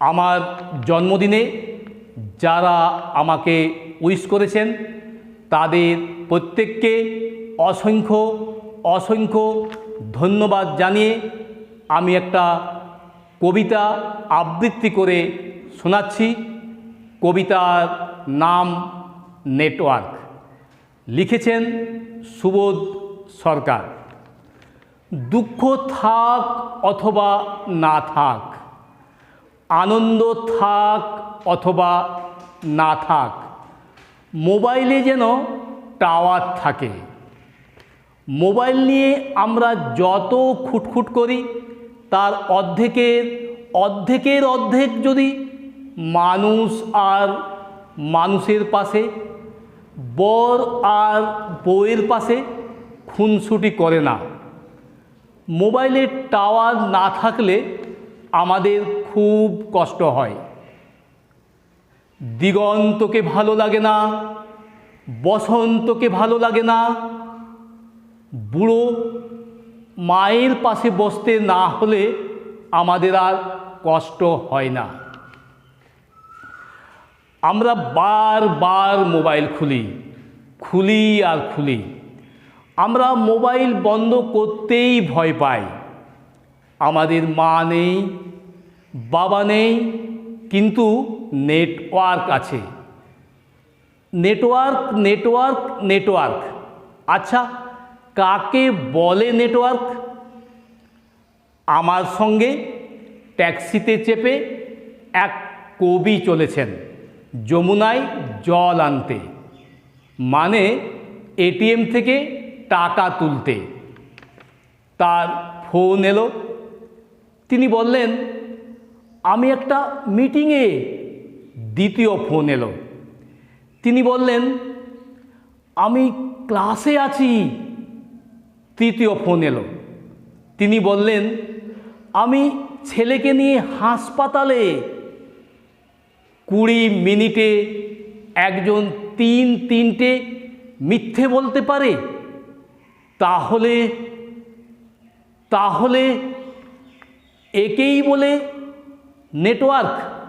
আমার জন্মদিনে যারা আমাকে উইশ করেছেন, তাদের প্রত্যেককে অসংখ্য অসংখ্য ধন্যবাদ জানিয়ে আমি একটা কবিতা আবৃত্তি করে শোনাচ্ছি। কবিতার নাম নেটওয়ার্ক। লিখেছেন সুবোধ সরকার। দুঃখ থাক অথবা না থাক আনন্দ থাক অথবা না থাক, মোবাইলে যেন টাওয়ার থাকে। মোবাইল নিয়ে আমরা যত খুটখুট করি, তার অর্ধেকের অর্ধেকের অর্ধেক যদি মানুষ আর মানুষের পাশে, বর আর বউয়ের পাশে খুনসুটি করে না। মোবাইলের টাওয়ার না থাকলে আমাদের খুব কষ্ট হয়। দিগন্তকে ভালো লাগে না, বসন্তকে ভালো লাগে না, বুড়ো মায়ের পাশে বসতে না হলে আমাদের আর কষ্ট হয় না। আমরা বারবার মোবাইল খুলি খুলি আর খুলি। আমরা মোবাইল বন্ধ করতেই ভয় পাই। আমাদের মা নেই বাবা নেই, কিন্তু নেটওয়ার্ক আছে। নেটওয়ার্ক নেটওয়ার্ক নেটওয়ার্ক আচ্ছা কাকে বলে নেটওয়ার্ক আমার সঙ্গে ট্যাক্সিতে চেপে এক কবি চলেছেন, যমুনায় জল আনতে। মানে এটিএম থেকে টাকা তুলতে। তার ফোন এলো। তিনি বললেন আমি একটা মিটিংয়ে দ্বিতীয় ফোন এলো। তিনি বললেন, আমি ক্লাসে আছি। তৃতীয় ফোন এলো। তিনি বললেন, আমি ছেলেকে নিয়ে হাসপাতালে কুড়ি মিনিটে একজন তিন তিনটে মিথ্যে বলতে পারে? তাহলে তাহলে একেই বলে নেটওয়ার্ক